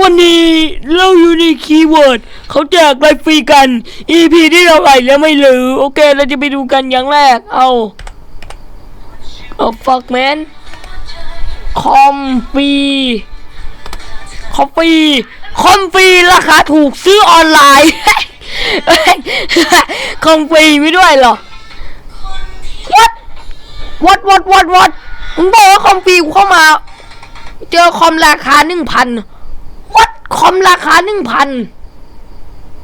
วันนี้เราอยู่ในคีย์เวิร์ดเขาแจกไลฟ์ฟรีกัน EP ที่เราไหลแล้วไม่รู้โอเค เราจะไปดูกันอย่างแรก เอาเอา fuck man คอมฟรีคอมฟรีคอมฟรีราคาถูกซื้อออนไลน์คอมฟรีไม่ด้วยเหรอ what what what what what มึงบอกว่าคอมฟรีเข้ามา เจอคอมราคาหนึ่งพัน คอมราคาหนึ่งพัน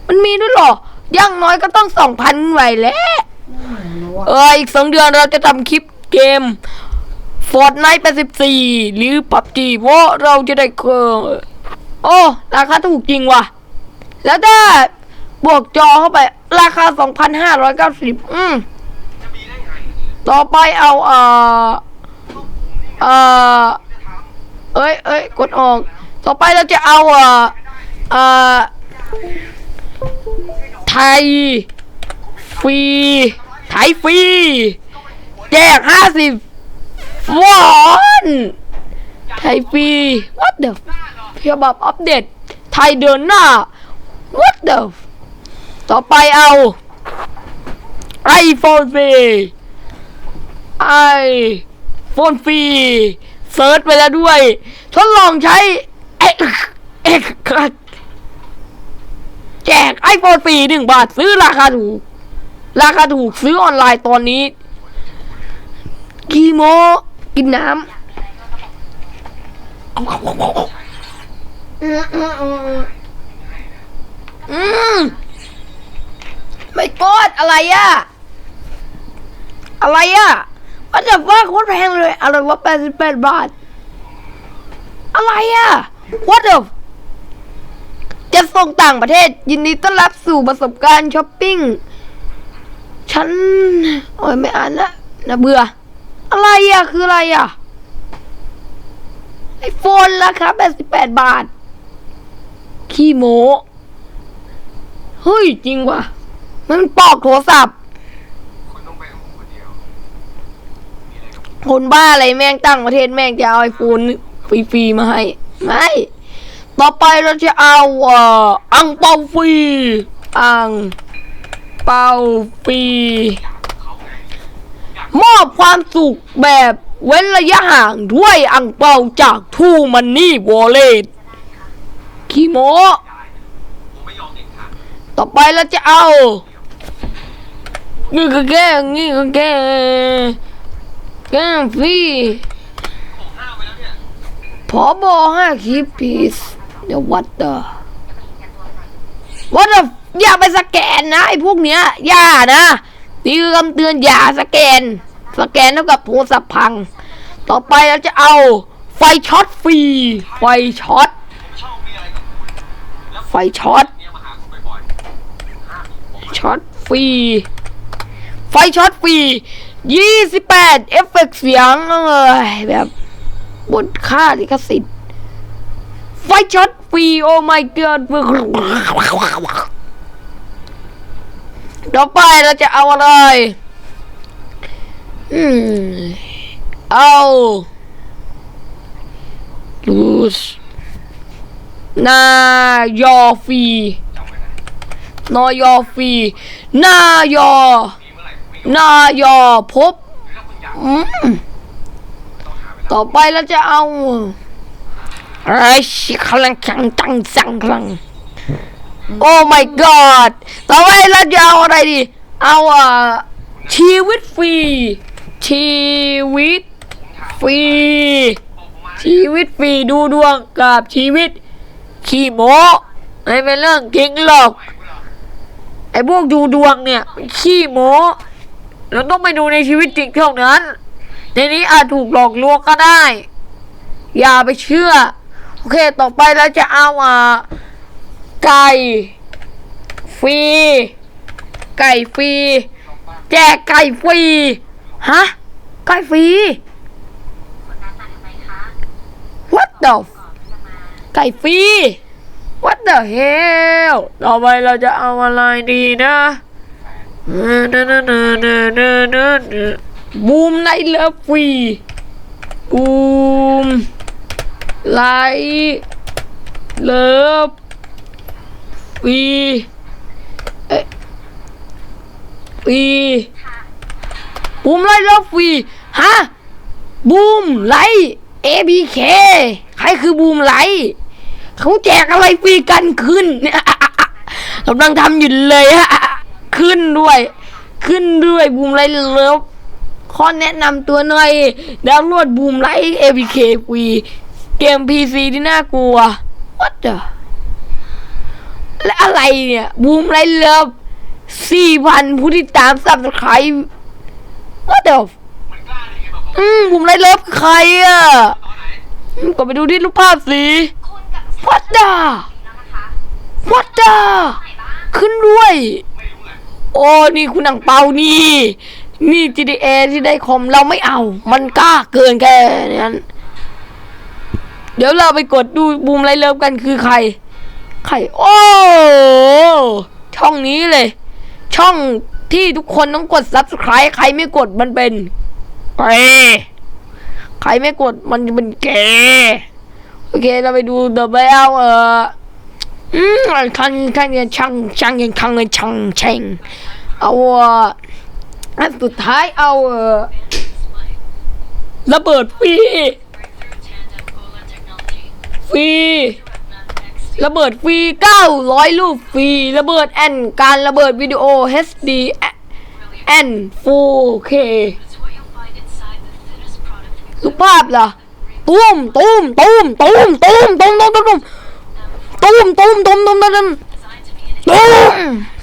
มันมีด้วยเหรออย่างน้อยก็ต้องสองพันไหวแล้วเอออีกสองเดือนเราจะทำคลิปเกม Fortnite 84 หรือ PUBG เพราะเราจะได้เคอโอ้ราคาถูกจริงว่ะ แล้วถ้าบวกจอเข้าไป ราคา 2,590 อืมต่อไปเอาเอ่อเอ่อเอ้ยเอ้ยกดออก ต่อไปเราจะเอาเอ่อเอ่อไทยฟรีไทยฟรีแจกห้าสิบวอนไทยฟรี what the เพียบบอัปเดต ไทยเดินหน้า what the ต่อไปเอา iPhone ฟรีไอโฟนฟรีเซิร์ชไปแล้วด้วย ทดลองใช้ แจกไอโฟนฟรีหนึ่งบาทซื้อราคาถูก ราคาถูกซื้อออนไลน์ตอนนี้กีโม กินน้ำอืมไม่กดอะไรอะอะไรอะว่าจะว่าโคตรแพงเลยอะไรวะแปดสิบแปดบาท อะไรอะ what the จะส่งต่างประเทศ ยินดีต้อนรับสู่ประสบการณ์ช้อปปิ้ง ฉัน โอ้ยไม่อ่านละนะเบื่อ อะไรอะคืออะไรอะไอโฟนราคา88 บาท ขี้โมเฮ้ย จริงว่ะ มันปอกโทรศัพท์ คนเดียวคนบ้าอะไรแม่งตั้งประเทศแม่งจะเอาไอโฟนฟรีๆมาให้ ไม่ต่อไปเราจะเอาอังเปาฟรีอังเปาฟรีมอบความสุขแบบเว้นระยะห่างด้วยอังเปาจากทูมันนี่วอลเล็ตคีโมต่อไปเราจะเอานี่ก็แก้นี่ก็แก้แก้ฟรี ผมห้ามไปแล้วเนี่ย พอบอห้าคีพีสเดี๋ยววัดเดอร์วัดอร์อย่าไปสแกนนะไอ้พวกเนี้ย อย่านะ นี่คือคำเตือนอย่าสแกน สแกนเท่ากับโทรศัพท์พัง ต่อไปเราจะเอา ไฟช็อตฟรี ไฟช็อต ไฟช็อต ช็อตฟรี ไฟช็อตฟรี 28 เอฟเฟกต์เสียงเอยแบบ บนค่าลิขสิทธิ์ ไฟช็อตฟรีโอ้ my god ต่อไปเราจะเอาอะไร อืม เอาลูสนายอฟรีจำไว้นอยอฟรีนายอมีเมื่อไหร่ผมไม่ยนายอพบ อืม ต้องหาเวลาต่อไปเราจะเอาอะไรชิคลังจังจังจังคลัง โอ้ my god ต่อไปเราจะเอาอะไรดี เอาอะชีวิตฟรี ชีวิตฟรีบอกผมมาชีวิตฟรีดูดวงกับชีวิต ขี้โมไม่เป็นเรื่องจริงหรอกไหวเมื่อไอ้พวกดูดวงเนี่ยมันขี้โม้เราต้องไปดูในชีวิตจริงเท่านั้น ในนี้อาจถูกหลอกลวงก็ได้ อย่าไปเชื่อ โอเค ต่อไปเราจะเอาอ่าไก่ฟรีไก่ฟรีแจกไก่ฟรีฮะไก่ฟรี What the ไก่ฟรี What the hell ต่อไปเราจะเอาอะไรดีนะ บูมไลท์เลิฟฟรีบูมไลท์เลิฟฟรีเอ๊ะฟรีบูมไลท์เลิฟฟรีฮะบูมไลท์ ABK ใครคือบูมไลท์เขาแจกอะไรฟรีกันขึ้นเนี่ยกำลังทำอยู่เลยฮะขึ้นด้วย ขึ้นด้วยบูมไลท์เลิฟ ขอแนะนำตัวหน่อย ดาวน์โหลดบูมไลท์ APK ฟรีเกม PC ที่น่ากลัว What the และอะไรเนี่ยบูมไลท์เลิฟสี่พันผู้ที่ตามสับสไคร What the มันกล้าได้ไงบอกอืมบูมไลท์เลิฟคือใครอะก็ไปดูที่รูปภาพสิคุณกับ What the แล้วนะคะ What the ไหนบ้าขึ้นด้วยไม่รู้เลยโอ้ นี่คุณหนังเปานี่ นี่ GTA ที่ได้คอมเราไม่เอา มันกล้าเกินแค่นั้นเดี๋ยวเราไปกดดูบูมไรเลิฟกันคือใคร ใคร โอ้ช่องนี้เลย ช่องที่ทุกคนต้องกด subscribe ใครไม่กดมันเป็นเกใครไม่กดมันจะเป็นเกโอเค เราไปดูเดอะเบลเอออืมคันคันยังช่างช่างยังคังยังช่างเชงเอาอะ อันสุดท้ายเอาเออระเบิดฟรีฟรีระเบิดฟรี900 ลูกฟรีระเบิดแอนการระเบิดวิดีโอ HD แอน 4K รูปภาพล่ะตุ้มตุ้มตุ้มตุ้มตุ้มตุ้มตุ้มตุ้มตุ้มตุ้มตุ้มตุ้มตุ้มตุ้มตุ้มตุ้ม